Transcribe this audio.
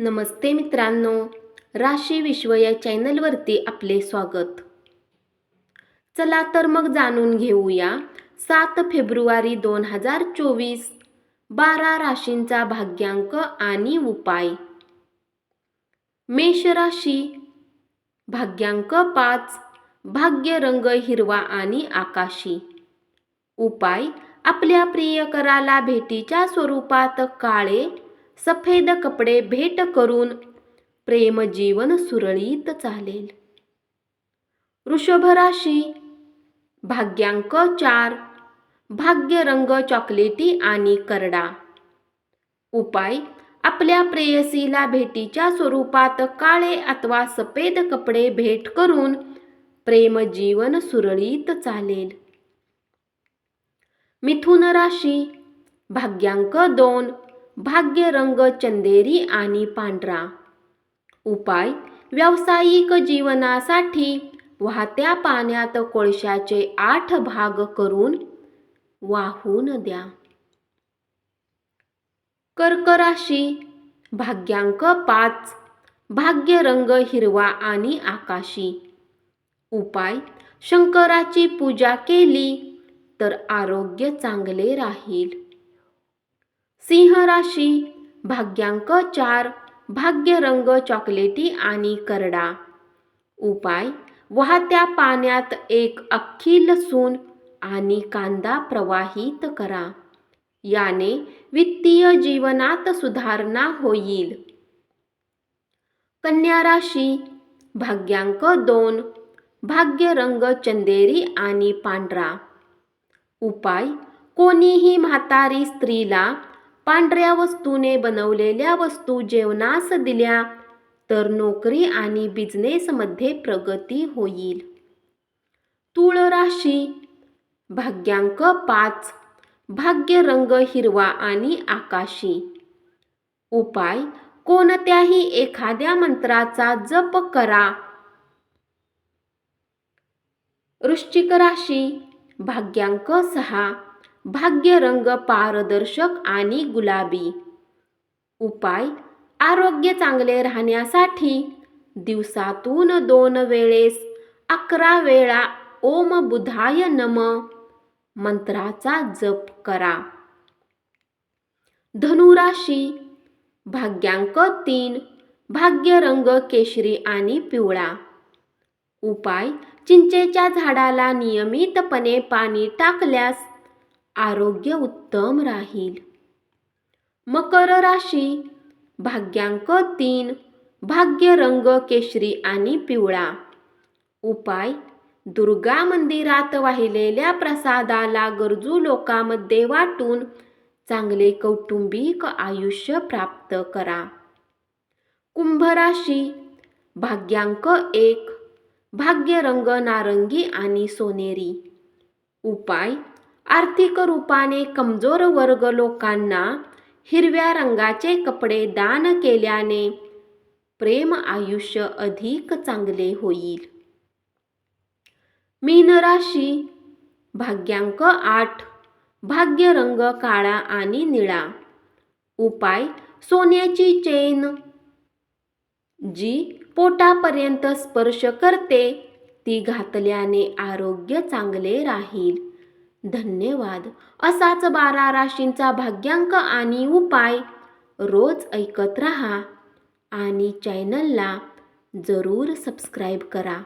नमस्ते मित्रांनो राशी विश्व या चॅनलवरती आपले स्वागत. चला तर मग जाणून घेऊया सात फेब्रुवारी दोन हजार चोवीस बारा राशींचा भाग्यांक आणि उपाय. मेष राशी भाग्यांक पाच भाग्य रंग हिरवा आणि आकाशी. उपाय आपल्या प्रियकराला भेटीच्या स्वरूपात काळे सफेद कपडे भेट करून प्रेमजीवन सुरळीत चालेल. वृषभ राशी भाग्यांक चार भाग्य रंग चॉकलेटी आणि करडा. उपाय आपल्या प्रेयसीला भेटीच्या स्वरूपात काळे अथवा सफेद कपडे भेट करून प्रेमजीवन सुरळीत चालेल. मिथुन राशी भाग्यांक दोन भाग्य रंग चंदेरी आणि पांढरा. उपाय व्यावसायिक जीवनासाठी वाहत्या पाण्यात कोळशाचे आठ भाग करून वाहून द्या. कर्कराशी भाग्यांक पाच भाग्य रंग हिरवा आणि आकाशी. उपाय शंकराची पूजा केली तर आरोग्य चांगले राहील. सिंह राशी भाग्यांक चार भाग्य रंग चॉकलेटी आणि करडा. उपाय वाहत्या पाण्यात एक अख्खी लसूण आणि कांदा प्रवाहित करा. याने वित्तीय जीवनात सुधारणा होईल. कन्या राशी भाग्यांक दोन भाग्य रंग चंदेरी आणि पांढरा. उपाय कोणीही म्हातारी स्त्रीला पांढऱ्या वस्तूने बनवलेल्या वस्तू जेवणास दिल्या तर नोकरी आणि बिझनेसमध्ये प्रगती होईल. तूळ राशी भाग्यांक पाच भाग्य रंग हिरवा आणि आकाशी. उपाय कोणत्याही एखाद्या मंत्राचा जप करा. वृश्चिक राशी भाग्यांक सहा भाग्य रंग पारदर्शक आणि गुलाबी. उपाय आरोग्य चांगले राहण्यासाठी दिवसातून दोन वेळेस अकरा वेळा ओम बुधाय नम. मंत्राचा जप करा. धनुराशी भाग्यांक तीन भाग्य रंग केशरी आणि पिवळा. उपाय चिंचेच्या झाडाला नियमितपणे पाणी टाकल्यास आरोग्य उत्तम राहील. मकर राशी भाग्यांक तीन भाग्य रंग केशरी आणि पिवळा. उपाय दुर्गा मंदिरात वाहिलेल्या प्रसादाला गरजू लोकांमध्ये वाटून चांगले कौटुंबिक आयुष्य प्राप्त करा. कुंभ राशी भाग्यांक एक भाग्य रंग नारंगी आणि सोनेरी. उपाय आर्थिक रूपाने कमजोर वर्ग लोकांना हिरव्या रंगाचे कपडे दान केल्याने प्रेम आयुष्य अधिक चांगले होईल. मीन राशी भाग्यांक आठ भाग्य रंग काळा आणि निळा. उपाय सोन्याची चेन. जी पोटापर्यंत स्पर्श करते ती घातल्याने आरोग्य चांगले राहील. धन्यवाद. असाच बारा राशींचा भाग्यांक आणि उपाय रोज ऐकत रहा आणि चॅनलला जरूर सबस्क्राईब करा.